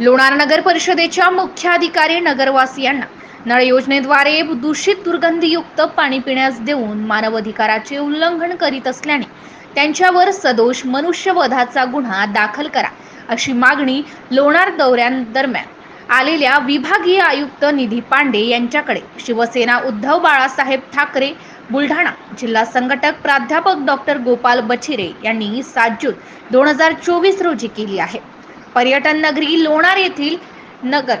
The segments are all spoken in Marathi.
लोणार नगर परिषदेच्या मुख्याधिकारी नगरवासियांना नळ योजनेद्वारे दूषित दुर्गंधीयुक्त पाणी पिण्यास देऊन मानवाधिकाराचे उल्लंघन करीत असल्याने त्यांच्यावर सदोष मनुष्यवधाचा गुन्हा दाखल करा अशी मागणी लोणार दौऱ्यांदरम्यान आलेल्या विभागीय आयुक्त निधी पांडे यांच्याकडे शिवसेना उद्धव बाळासाहेब ठाकरे बुलढाणा जिल्हा संघटक प्राध्यापक डॉक्टर गोपाल बछिरे यांनी सात जून दोन हजार चोवीस रोजी केली आहे. पर्यटन नगरी लोणार येथील नगर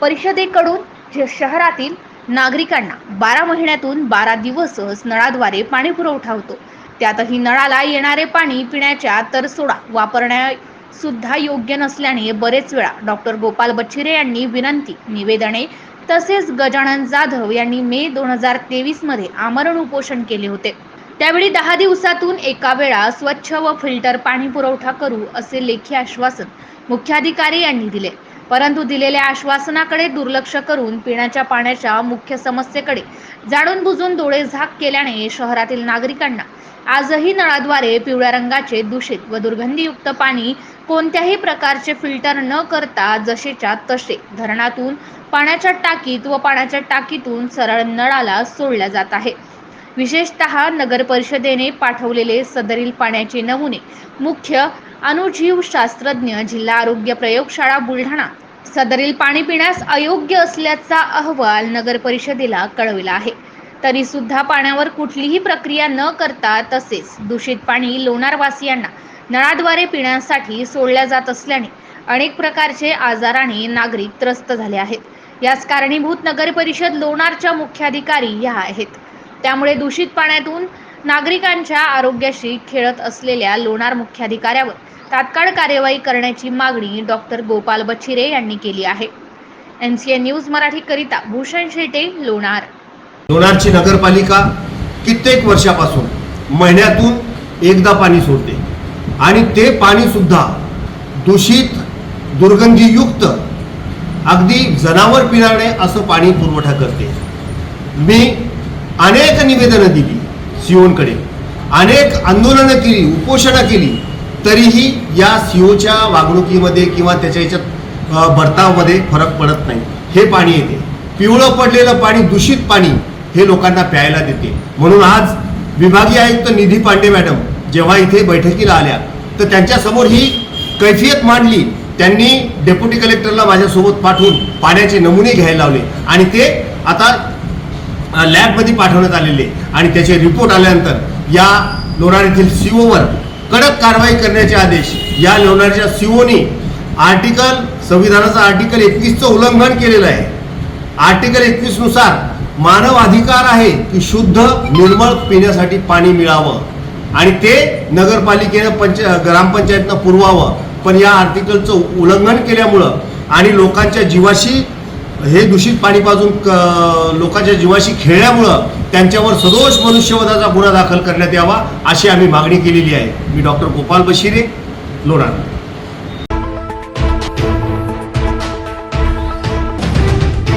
परिषदेकडून शहरातील नागरिकांना बारा महिन्यातून बारा दिवसच नळाद्वारे पाणी पुरवठा होतो. त्यातही नळाला येणारे पाणी पिण्याच्या तर सोडा वापरण्या सुद्धा योग्य नसल्याने बरेच वेळा डॉक्टर गोपाल बच्छिरे यांनी विनंती निवेदने तसेच गजानन जाधव यांनी मे दोन हजार तेवीसमध्ये आमरण उपोषण केले होते. त्यावेळी दहा दिवसातून एका वेळा स्वच्छ व फिल्टर पाणी पुरवठा करू असे लेखी आश्वासन मुख्याधिकारी यांनी दिले. परंतु दिलेल्या आश्वासनाकडे दुर्लक्ष करून पिण्याच्या पाण्याच्या मुख्य समस्येकडे जाणून बुजून डोळे झाक केल्याने शहरातील नागरिकांना आजही नळाद्वारे पिवळ्या रंगाचे दूषित व दुर्गंधीयुक्त पाणी कोणत्याही प्रकारचे फिल्टर न करता जसेच्या तसे धरणातून पाण्याच्या टाकीत व पाण्याच्या टाकीतून सरळ नळाला सोडल्या जात आहे. विशेषतः नगरपरिषदेने पाठवलेले सदरील पाण्याचे नमुने. मुख्य अणुजीव शास्त्रज्ञ जिल्हा आरोग्य प्रयोगशाळा बुलढाणा. सदरील पाणी पिण्यास अयोग्य असल्याचा अहवाल नगरपरिषदेला कळविला आहे. तरी सुद्धा पाण्यावर कुठलीही प्रक्रिया न करता तसेच दूषित पाणी लोणारवासियांना नळाद्वारे पिण्यासाठी सोडल्या जात असल्याने अनेक प्रकारचे आजाराने नागरिक त्रस्त झाले आहेत. यास कारणीभूत नगर परिषद लोणारच्या मुख्याधिकारी या आहेत. त्यामुळे दूषित पाण्यातून नागरिकांच्या आरोग्याशी खेळत असलेल्या लोणार मुख्याधिकाऱ्यावर तात्काळ कार्यवाही करण्याची मागणी डॉक्टर गोपाल बच्छिरे यांनी केली आहे. N C N news Marathi करिता भूषण शेटे लोणार. लोणारची नगरपालिका कित्येक वर्षापासून महिन्यातून एकदा पाणी सोडते आणि ते पाणी सुद्धा दूषित दुर्गंधीयुक्त अगदी जनावर पिणारे असं पाणी पुरवठा करते. मी अनेक निवेदनं दिली सिओनकडे अनेक आंदोलनं केली उपोषणं केली तरीही या सीओच्या वागणुकीमध्ये किंवा त्याच्या याच्यात बर्तावमध्ये बर्तावामध्ये फरक पडत नाही. हे पाणी येते. पिवळं पडलेलं पाणी दूषित पाणी हे लोकांना प्यायला देते. म्हणून आज विभागीय आयुक्त निधी पांडे मॅडम जेव्हा इथे बैठकीला आल्या तर त्यांच्यासमोर ही कैफियत मांडली. त्यांनी डेप्युटी कलेक्टरला माझ्यासोबत पाठवून पाण्याचे नमुने घ्यायला लावले. आणि ते आता लॅबमध्ये पाठवण्यात आलेले आणि त्याचे रिपोर्ट आल्यानंतर या लोणार येथील सीओवर कडक कारवाई करण्याचे आदेश या लोणारच्या सीओनी आर्टिकल संविधानाचं आर्टिकल एकवीसचं उल्लंघन केलेलं आहे. आर्टिकल एकवीसनुसार मानव अधिकार आहे की शुद्ध निर्मळ पिण्यासाठी पाणी मिळावं. आणि ते नगरपालिकेनं पंच ग्रामपंचायतनं पुरवावं. पण या आर्टिकलचं उल्लंघन केल्यामुळं आणि लोकांच्या जीवाशी हे दूषित पाणी पाजून क- लोकांच्या जीवाशी खेळल्यामुळं त्यांच्यावर सदोष मनुष्यवधाचा गुन्हा दाखल करण्यात यावा अशी आम्ही मागणी केलेली आहे. मी डॉक्टर गोपाल बशिरे लोणार.